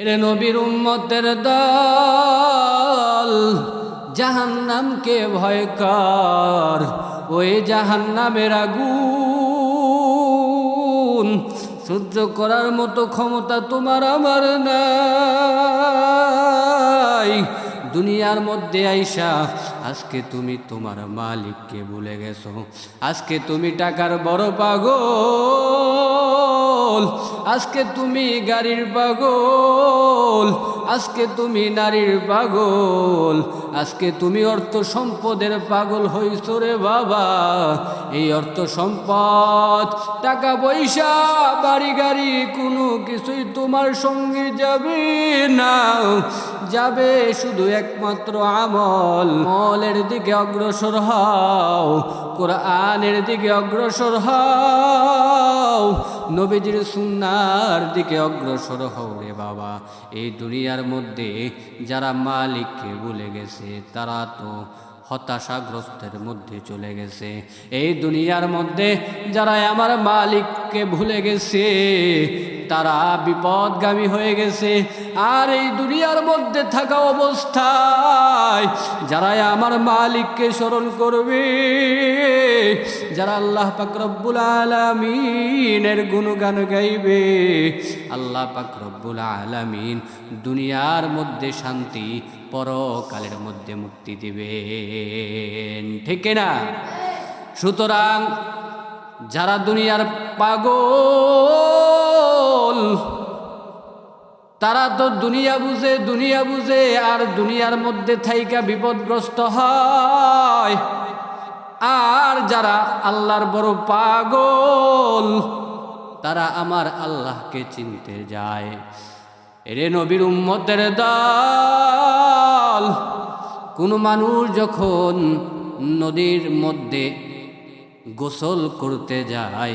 এরে নবীর উম্মতের দল, জাহান্নামকে ভয় কর। ওই জাহান্নামের আগুন সহ্য করার মতো ক্ষমতা তোমার আমার নাই। দুনিয়ার মধ্যে আইসা, আজকে তুমি তোমার মালিককে ভুলে গেছো। আজকে তুমি টাকার বড় পাগল। আজকে তুমি গাড়ির পাগল। আজকে তুমি নারীর পাগল। আজকে তুমি অর্থ সম্পদের পাগল হইছ রে বাবা। এই অর্থ সম্পদ, টাকা পয়সা, বাড়ি গাড়ি, কোনো কিছুই তোমার সঙ্গে যাবে না। যাবে শুধু একমাত্র আমল। মলের দিকে অগ্রসর হও, কোরআনের দিকে অগ্রসর হও, নবীজির সুন্নার দিকে অগ্রসর হও রে বাবা। এই দুনিয়ার মধ্যে যারা মালিককে ভুলে গেছে, তারা তো হতাশাগ্রস্তের মধ্যে চলে গেছে। এই দুনিয়ার মধ্যে যারা আমার মালিককে ভুলে গেছে তারা বিপদগামী হয়ে গেছে। আর এই দুনিয়ার মধ্যে থাকা অবস্থায় যারা আমার মালিককে স্মরণ করবে, যারা আল্লাহ পাকরব্বুল আলমিনের গুণগান গাইবে, আল্লাহ পাকরব্বুল আলমিন দুনিয়ার মধ্যে শান্তি, পরকালের মধ্যে মুক্তি দিবেন। ঠিক না সুতরাং যারা দুনিয়ার পাগল তারা তো দুনিয়া বুঝে দুনিয়া বুঝে, আর দুনিয়ার মধ্যে থাইকা বিপদগ্রস্ত হয়। আর যারা আল্লাহর বড় পাগল, তারা আমার আল্লাহকে চিনতে যায়। এরে নবীর উম্মতের দল, কোনো মানুষ যখন নদীর মধ্যে গোসল করতে যায়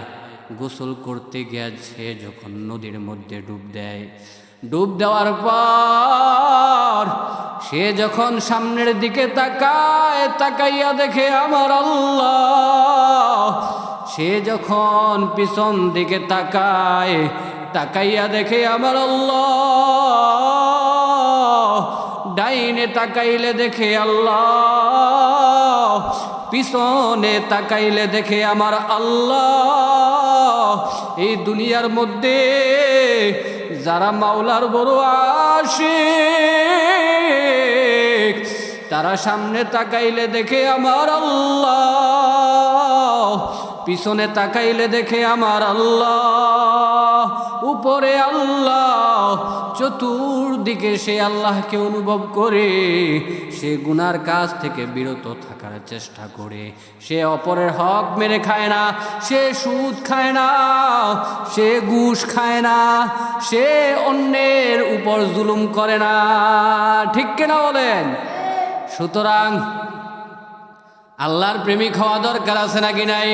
গোসল করতে গেছে যখন নদীর মধ্যে ডুব দেয়। ডুব দেওয়ার পর সে যখন সামনের দিকে তাকায়, তাকাইয়া দেখে আমার আল্লাহ। সে যখন পিছন দিকে তাকায়, তাকাইয়া দেখে আমার আল্লাহ। ডাইনে তাকাইলে দেখে আল্লাহ। পিছনে তাকাইলে দেখে আমার আল্লাহ, এই দুনিয়ার মধ্যে যারা মাওলার বড় আসে তারা সামনে তাকাইলে দেখে আমার আল্লাহ, পিছনে তাকাইলে দেখে আমার আল্লাহ, উপরে আল্লাহ চতুর্দিকে সে আল্লাহকে অনুভব করে, সে গুনার কাজ থেকে বিরত থাকার চেষ্টা করে। সে অপরের হক মেরে খায় না, সে সুদ খায় না, সে ঘুষ খায় না, সে অন্যের উপর জুলুম করে না। ঠিক কিনা বলেন? সুতরাং আল্লাহর প্রেমিক হওয়া দরকার আছে নাকি নাই?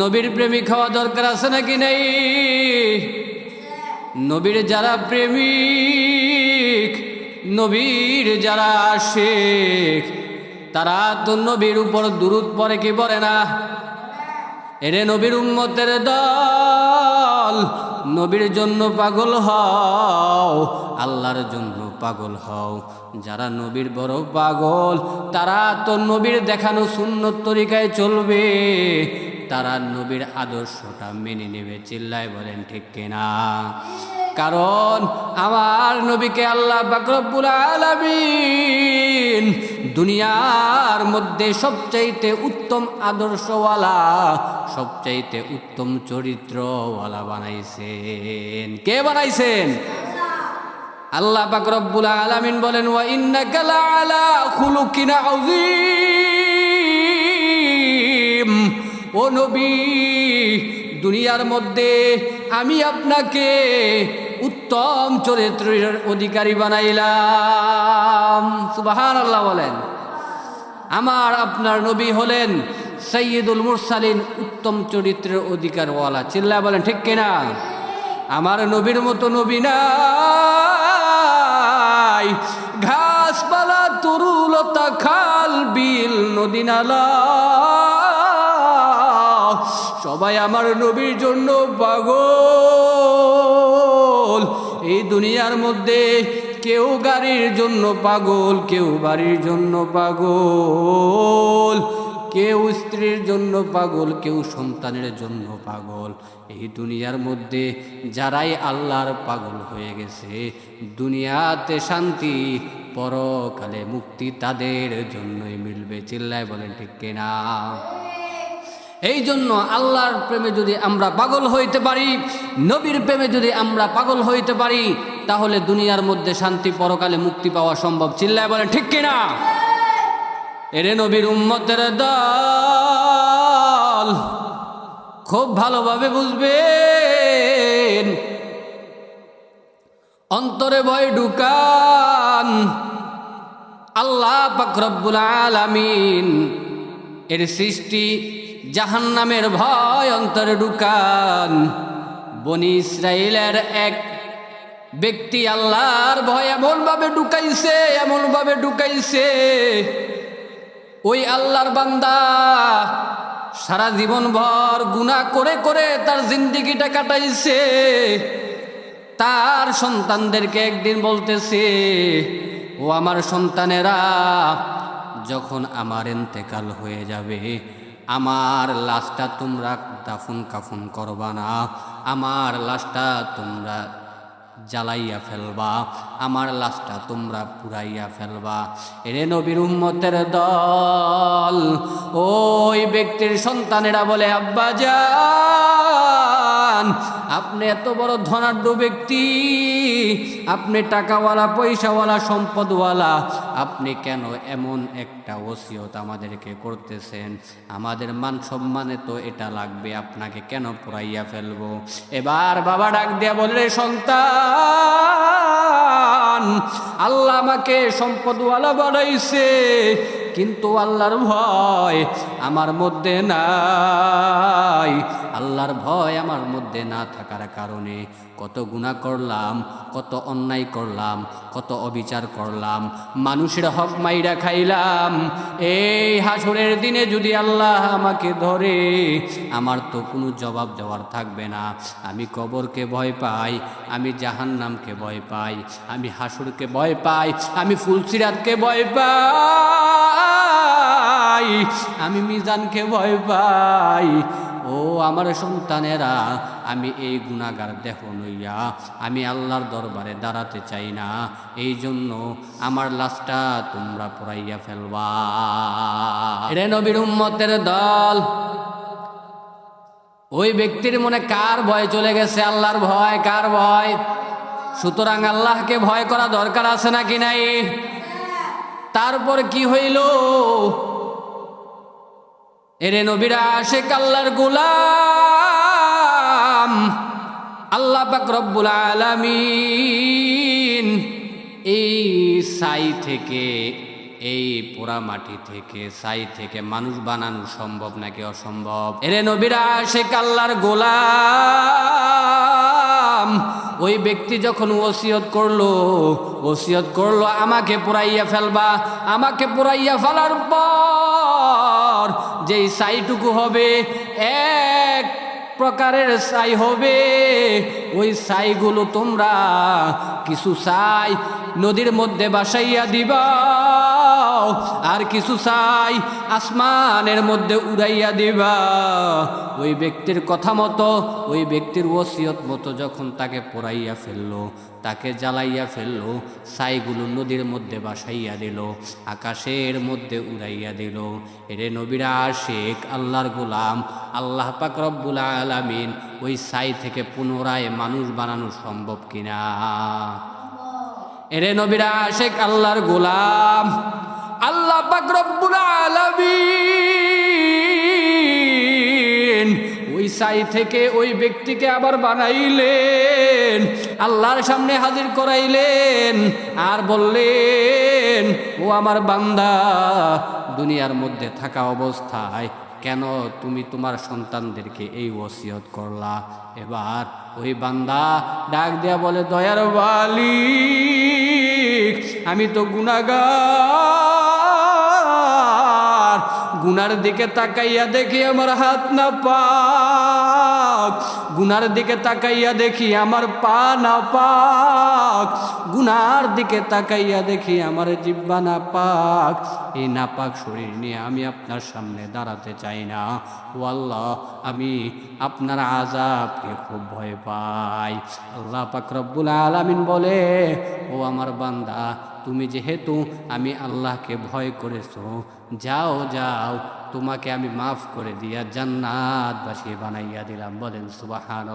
নবীর প্রেমিক হওয়া দরকার আছে নাকি নাই? নবীর যারা প্রেমিক, নবীর যারা শেখ তারা তো নবীর উপর দুরুদ পরে কি পড়ে না? এরে নবীর উম্মতের দল, নবীর জন্য পাগল হও, আল্লাহর জন্য পাগল হও। যারা নবীর বড় পাগল, তারা তো নবীর দেখানো সুন্নত তরিকায় চলবে। তারা নবীর আদর্শটা মেনে নেবে, চিল্লায় বলেন, ঠিক কিনা? কারণ আমার নবীকে আল্লাহ বাকরবুল আলমিন দুনিয়ার মধ্যে সবচাইতে উত্তম আদর্শওয়ালা, সবচাইতে উত্তম চরিত্রওয়ালা বানাইছেন। কে বানাইছেন? আল্লাহ বাকরবুল আলমিন বলেন, ওয়া ইন্নাকা লাআলা খুলুকিন আযীম। ও নবী, দুনিয়ার মধ্যে আমি আপনাকে উত্তম চরিত্রের অধিকারী বানাইলাম। সুবাহান আল্লাহ বলেন। আমার আপনার নবী হলেন সৈয়দুল মুরসালিন, উত্তম চরিত্রের অধিকারওয়ালা। চিল্লা বলেন, ঠিক কিনা? আমার নবীর মতো নবী নাই। ঘাসপালা, তরুলতা, খাল, বিল, নদী, নালা। সবাই আমার নবীর জন্য পাগল। এই দুনিয়ার মধ্যে কেউ গাড়ির জন্য পাগল, কেউ বাড়ির জন্য পাগল। কেউ স্ত্রীর জন্য পাগল, কেউ সন্তানের জন্য পাগল। এই দুনিয়ার মধ্যে যারাই আল্লাহর পাগল হয়ে গেছে, দুনিয়াতে শান্তি, পরকালে মুক্তি তাদের জন্যই মিলবে। চিল্লায় বলেন ঠিক কিনা? এই জন্য আল্লাহর প্রেমে যদি আমরা পাগল হইতে পারি, নবীর প্রেমে যদি আমরা পাগল হইতে পারি, তাহলে দুনিয়ার মধ্যে শান্তি পরকালে মুক্তি পাওয়া সম্ভব। চিল্লায় বলেন, ঠিক কিনা? এরে নবীর উম্মতের দল, খুব ভালোভাবে বুঝবেন। অন্তরে ভয় ঢুকান। আল্লাহ পাকরব্বুল আলামিন এর সৃষ্টি জাহান্নামের ভয় অন্তরে ঢুকান। বনি ইসরায়েলের এক ব্যক্তি আল্লাহর ভয় এমনভাবে ঢুকাইছে এমনভাবে ঢুকাইছে, ওই আল্লাহর বান্দা সারা জীবন ভর গুণা করে করে তার জিন্দিগিটা কাটাইছে। তার সন্তানদেরকে একদিন বলতেছে, ও আমার সন্তানেরা, যখন আমার এন্তেকাল হয়ে যাবে আমার লাশটা তোমরা দাফন কাফন করবা না। আমার লাশটা তোমরা জ্বালাইয়া ফেলবা। আমার লাশটা তোমরা পুরাইয়া ফেলবা। এরে নবীর উম্মতের দল, ওই ব্যক্তির সন্তানেরা বলে, আব্বা যান আপনি এত বড় ধনাঢ্য ব্যক্তি। আপনি টাকাওয়ালা, পয়সাওয়ালা, সম্পদওয়ালা, আপনি কেন এমন একটা ওসিয়ত আমাদেরকে করতেছেন? আমাদের মান সম্মানে তো এটা লাগবে, আপনাকে কেন পুরাইয়া ফেলব? এবার বাবা ডাক দিয়া বললে, সন্তান, আল্লাহ আমাকে সম্পদওয়ালা বানাইছে কিন্তু আল্লাহর ভয় আমার মধ্যে নাই। আল্লাহর ভয় আমার মধ্যে না থাকার কারণে কত গুণা করলাম, কত অন্যায় করলাম, কত অবিচার করলাম, মানুষের হক মাইরা খাইলাম। এই হাসুরের দিনে যদি আল্লাহ আমাকে ধরে, আমার তো কোনো জবাব দেওয়ার থাকবে না। আমি কবরকে ভয় পাই, আমি জাহান্নামকে ভয় পাই, আমি হাসুরকে ভয় পাই, আমি ফুলসিরাতকে ভয় পাই। আমি মিজানকে ভয় পাই। ও আমার সন্তানেরা, আমি এই গুণাগার দেহ নইয়া আমি আল্লাহর দরবারে দাঁড়াতে চাই না। এই জন্য আমার লাশটা তোমরা পড়াইয়া ফেলবা। রে নবীর উম্মতের দল, ওই ব্যক্তির মনে কার ভয় চলে গেছে? আল্লাহর ভয়, কার ভয়? সুতরাং আল্লাহকে ভয় করা দরকার আছে নাকি নাই? তারপর কি হইল? এরে নবীরা আশেক আল্লাহর গোলাম। আল্লাহ পাক আলামিন এই সাই থেকে, এই পোড়া মাটি থেকে, সাই থেকে মানুষ বানানো সম্ভব নাকি অসম্ভব? এরে নবীরা আশেক আল্লাহর গোলাম, ওই ব্যক্তি যখন ওসিয়ত করল ওসিয়ত করল, আমাকে পুরাইয়া ফেলবা, আমাকে পুরাইয়া ফেলার পর যেই সাইটুকু হবে, এক প্রকারের সাই হবে। ওই সাইগুলো তোমরা কিছু সাই নদীর মধ্যে বাসাইয়া দিবা। আর কিছু সাই আসমানের মধ্যে উড়াইয়া দিবা। ওই ব্যক্তির কথা মতো, ওই ব্যক্তির ওসিয়ত মতো যখন তাকে পড়াইয়া ফেলল, তাকে জ্বালাইয়া ফেলল, ছাইগুলো নদীর মধ্যে বাসাইয়া দিল, আকাশের মধ্যে উড়াইয়া দিল। এরে নবীরা, শেখ, আল্লাহর গোলাম, আল্লাহ পাক রব্বুল আলামিন ওই ছাই থেকে পুনরায় মানুষ বানানো সম্ভব কিনা? এরে নবীরা, শেখ, আল্লাহর গোলাম পাক রব্বুল ওই সাই থেকে ওই ব্যক্তিকে আবার বানাইলেন, আল্লাহর সামনে হাজির করাইলেন আর বললেন, ও আমার বান্দা, দুনিয়ার মধ্যে থাকা অবস্থায় কেন তুমি তোমার সন্তানদেরকে এই ওসিয়ত করলা? এবার ওই বান্দা ডাক দেয়া বলে, দয়ার বালি আমি তো গুনাগার গুনার দিকে তাকাইয়া দেখি আমার হাত না পাক গুনার দিকে তাকাইয়া দেখি আমার পা না পাক গুনার দিকে তাকাইয়া দেখি আমার জিব্বা না পাক। এই নাপাক শরীর নিয়ে আমি আপনার সামনে দাঁড়াতে চাই না। ও আল্লাহ আমি আপনার আজাবকে খুব ভয় পাই। আল্লাহ পাক রব্বুল আলামিন বলে, ও আমার বান্দা তুমি যেহেতু আমি আল্লাহকে ভয় করেছ, যাও যাও, তোমাকে আমি মাফ করে দিয়া জান্নাত বাসিয়ে বানাইয়া দিলাম। বলেন সুবাহান